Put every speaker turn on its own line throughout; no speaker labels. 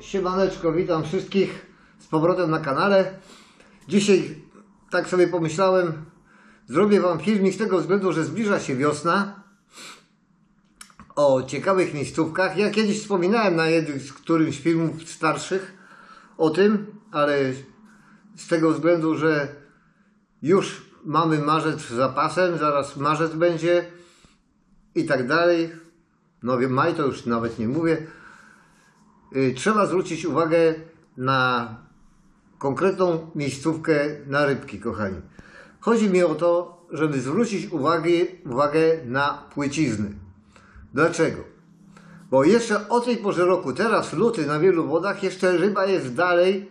siemaneczko, witam wszystkich z powrotem na kanale. Dzisiaj, tak sobie pomyślałem, zrobię Wam filmik z tego względu, że zbliża się wiosna. O ciekawych miejscówkach. Ja kiedyś wspominałem na jednym z którymś filmów starszych o tym, ale z tego względu, że już mamy marzec z zapasem, zaraz marzec będzie i tak dalej. No maj to już nawet nie mówię. Y, trzeba zwrócić uwagę na konkretną miejscówkę na rybki, kochani. Chodzi mi o to, żeby zwrócić uwagę, uwagę na płycizny. Dlaczego? Bo jeszcze o tej porze roku, teraz luty na wielu wodach, jeszcze ryba jest dalej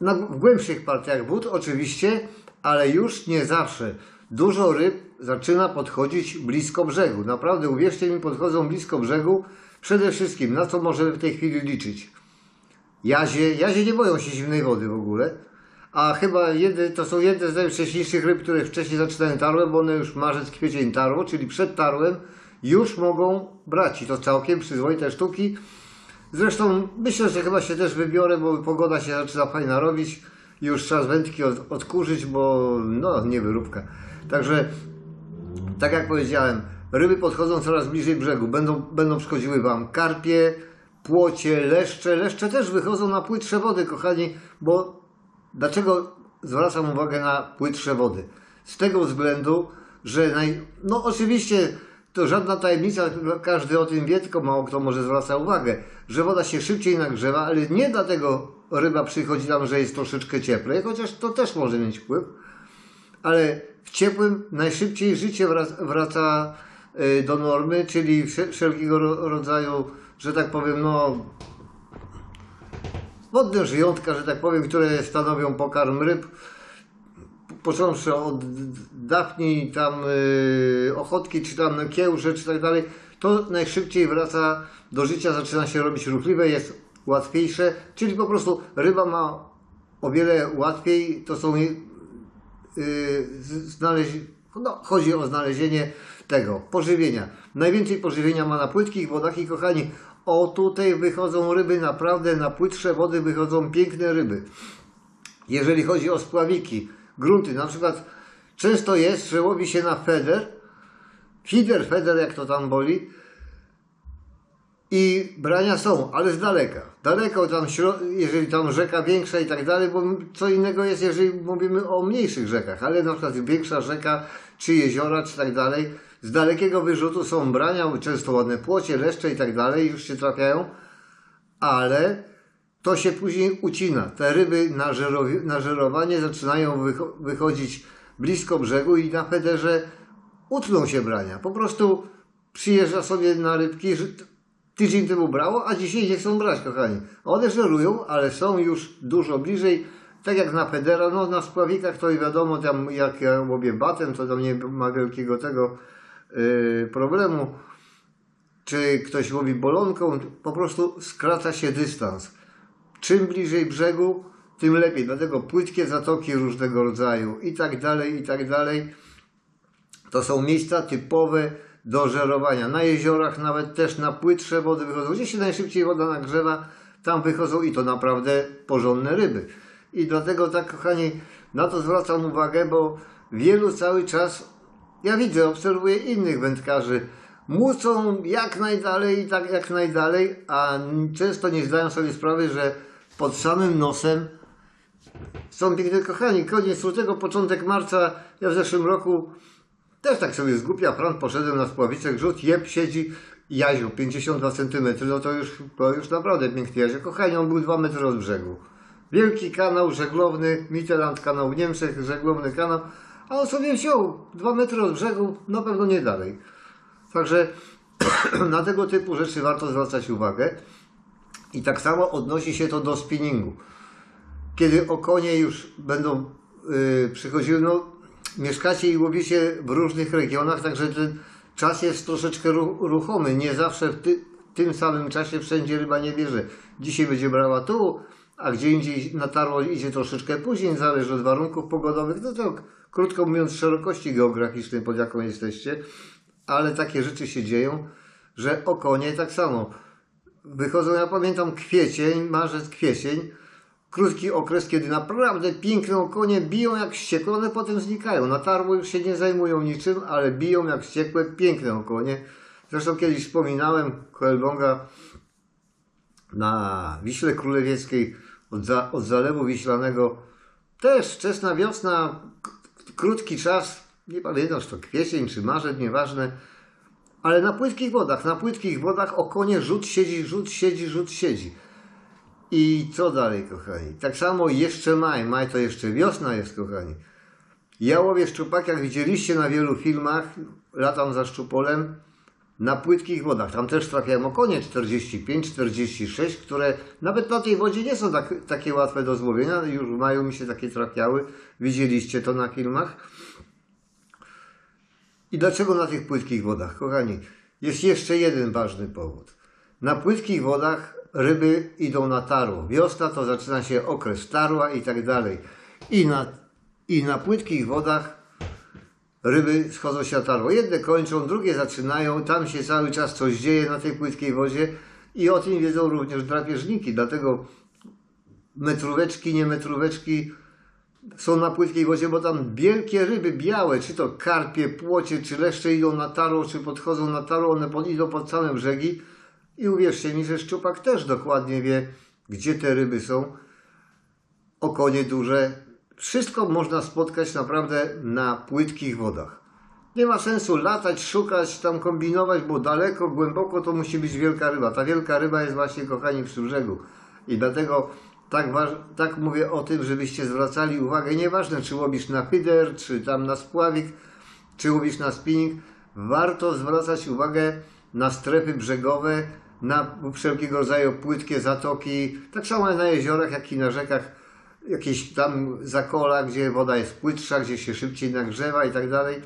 na, w głębszych partiach wód oczywiście, ale już nie zawsze. Dużo ryb zaczyna podchodzić blisko brzegu. Naprawdę, uwierzcie mi, podchodzą blisko brzegu. Przede wszystkim, na co możemy w tej chwili liczyć? Jazie, jazie nie boją się zimnej wody w ogóle. A chyba jedne, to są jedne z najwcześniejszych ryb, które wcześniej zaczynają tarłem, bo one już marzec, kwiecień tarło, czyli przed tarłem już mogą brać. I to całkiem przyzwoite sztuki. Zresztą myślę, że chyba się też wybiorę, bo pogoda się zaczyna fajna robić. Już czas wędki od, odkurzyć, bo no nie wyróbka. Także, tak jak powiedziałem, ryby podchodzą coraz bliżej brzegu. Będą, będą przychodziły Wam karpie, płocie, leszcze. Leszcze też wychodzą na płytsze wody, kochani, bo dlaczego zwracam uwagę na płytsze wody? Z tego względu, że naj... no oczywiście to żadna tajemnica, każdy o tym wie, tylko mało kto może zwraca uwagę, że woda się szybciej nagrzewa, ale nie dlatego ryba przychodzi tam, że jest troszeczkę cieplej, chociaż to też może mieć wpływ, ale w ciepłym najszybciej życie wraca, wraca do normy, czyli wsze- wszelkiego ro- rodzaju, że tak powiem, no wodne żyjątka, że tak powiem, które stanowią pokarm ryb, począwszy od dawniej tam y, ochotki, czy tam kiełże, czy tak dalej, to najszybciej wraca do życia, zaczyna się robić ruchliwe, jest łatwiejsze, czyli po prostu ryba ma o wiele łatwiej, to są y, znaleźć, no, chodzi o znalezienie tego pożywienia. Najwięcej pożywienia ma na płytkich wodach i kochani, o tutaj wychodzą ryby, naprawdę na płytsze wody wychodzą piękne ryby. Jeżeli chodzi o spławiki, grunty, na przykład często jest, że łowi się na feder, feeder, feder jak to tam boli, i brania są, ale z daleka. Daleko tam, jeżeli tam rzeka większa i tak dalej, bo co innego jest, jeżeli mówimy o mniejszych rzekach, ale na przykład większa rzeka, czy jeziora, czy tak dalej, z dalekiego wyrzutu są brania, często ładne płocie, leszcze i tak dalej, już się trafiają, ale to się później ucina. Te ryby na, na żerowanie zaczynają wycho- wychodzić blisko brzegu i na federze utną się brania. Po prostu przyjeżdża sobie na rybki, tydzień temu brało, a dzisiaj nie chcą brać, kochani. One żerują, ale są już dużo bliżej. Tak jak na federa, no na spławikach to i wiadomo, tam jak ja łowię batem, to tam nie ma wielkiego tego yy, problemu czy ktoś łowi bolonką, po prostu skraca się dystans. Czym bliżej brzegu, tym lepiej. Dlatego płytkie zatoki różnego rodzaju i tak dalej, i tak dalej. To są miejsca typowe do żerowania. Na jeziorach, nawet też na płytsze wody wychodzą. Gdzie się najszybciej woda nagrzewa, tam wychodzą i to naprawdę porządne ryby. I dlatego tak, kochani, na to zwracam uwagę, bo wielu cały czas, ja widzę, obserwuję innych wędkarzy, mucą jak najdalej i tak jak najdalej, a często nie zdają sobie sprawy, że pod samym nosem są piękne kochani. Koniec lutego, początek marca, ja w zeszłym roku też tak sobie z głupia fran poszedłem na spławicę, grzut, jeb, siedzi, jazio, 52 cm, no to już, to już naprawdę piękny jazio. Kochani, on był 2 metry od brzegu. Wielki kanał żeglowny, Mitterrand kanał w Niemczech, żeglowny kanał, a on sobie wziął 2 metry od brzegu, na pewno nie dalej. Także na tego typu rzeczy warto zwracać uwagę. I tak samo odnosi się to do spinningu. Kiedy okonie już będą yy, przychodziły, no mieszkacie i łowicie w różnych regionach, także ten czas jest troszeczkę ru, ruchomy. Nie zawsze w ty, tym samym czasie wszędzie ryba nie bierze. Dzisiaj będzie brała tu, a gdzie indziej na tarło idzie troszeczkę później, zależy od warunków pogodowych. No to krótko mówiąc, szerokości geograficznej, pod jaką jesteście ale takie rzeczy się dzieją, że okonie tak samo wychodzą, ja pamiętam kwiecień, marzec, kwiecień, krótki okres, kiedy naprawdę piękne okonie biją jak wściekłe, one potem znikają. Na targu już się nie zajmują niczym, ale biją jak wściekłe, piękne okonie. Zresztą kiedyś wspominałem Koelbonga na Wiśle Królewieckiej od, za, od Zalewu Wiślanego. Też wczesna wiosna, krótki czas, nie pamiętam, czy to kwiecień czy marzec, nieważne. Ale na płytkich wodach, na płytkich wodach okonie rzut siedzi, rzut siedzi, rzut siedzi. I co dalej, kochani? Tak samo jeszcze maj, maj to jeszcze wiosna jest, kochani. Ja łowię szczupak, jak widzieliście na wielu filmach, latam za szczupolem, na płytkich wodach. Tam też trafiałem okonie 45, 46, które nawet na tej wodzie nie są tak, takie łatwe do złowienia. Już w maju mi się takie trafiały. Widzieliście to na filmach. I dlaczego na tych płytkich wodach? Kochani, jest jeszcze jeden ważny powód. Na płytkich wodach ryby idą na tarło. Wiosna to zaczyna się okres tarła i tak dalej. I na, I na płytkich wodach ryby schodzą się na tarło. Jedne kończą, drugie zaczynają. Tam się cały czas coś dzieje na tej płytkiej wodzie. I o tym wiedzą również drapieżniki. Dlatego metróweczki, nie metróweczki są na płytkiej wodzie, bo tam wielkie ryby białe, czy to karpie, płocie, czy leszcze idą na tarło, czy podchodzą na tarło, one idą pod same brzegi. I uwierzcie mi, że szczupak też dokładnie wie, gdzie te ryby są. Okonie duże. Wszystko można spotkać naprawdę na płytkich wodach. Nie ma sensu latać, szukać, tam kombinować, bo daleko, głęboko to musi być wielka ryba. Ta wielka ryba jest właśnie, kochani, przy brzegu. I dlatego tak, tak mówię o tym, żebyście zwracali uwagę, nieważne czy łowisz na hyder, czy tam na spławik, czy łowisz na spinning, warto zwracać uwagę na strefy brzegowe, na wszelkiego rodzaju płytkie zatoki, tak samo na jeziorach, jak i na rzekach, jakieś tam zakola, gdzie woda jest płytsza, gdzie się szybciej nagrzewa i tak dalej.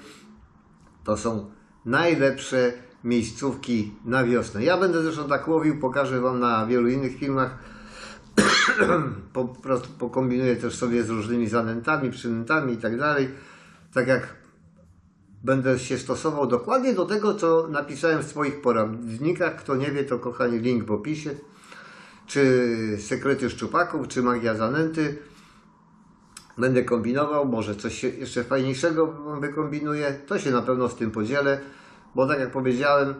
To są najlepsze miejscówki na wiosnę. Ja będę zresztą tak łowił, pokażę Wam na wielu innych filmach. po prostu pokombinuję też sobie z różnymi zanętami, przynętami i tak dalej. Tak jak będę się stosował dokładnie do tego, co napisałem w swoich poradnikach. Kto nie wie, to kochani, link w opisie. Czy sekrety szczupaków, czy magia zanęty. Będę kombinował, może coś jeszcze fajniejszego wykombinuję. To się na pewno z tym podzielę, bo tak jak powiedziałem,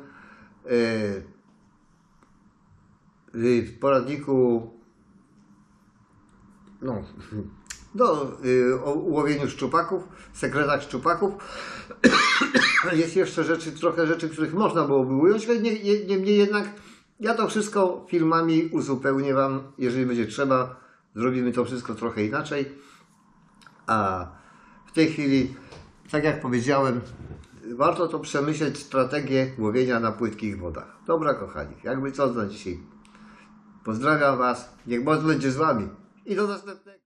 yy, w poradniku no, do, y, o ułowieniu szczupaków, sekretach szczupaków. Jest jeszcze rzeczy, trochę rzeczy, których można byłoby ująć, ale nie- nie- niemniej jednak ja to wszystko filmami uzupełnię Wam, jeżeli będzie trzeba. Zrobimy to wszystko trochę inaczej. A w tej chwili, tak jak powiedziałem, warto to przemyśleć strategię łowienia na płytkich wodach. Dobra, kochani, jakby co na dzisiaj. Pozdrawiam Was, niech moc będzie z Wami i do następnego.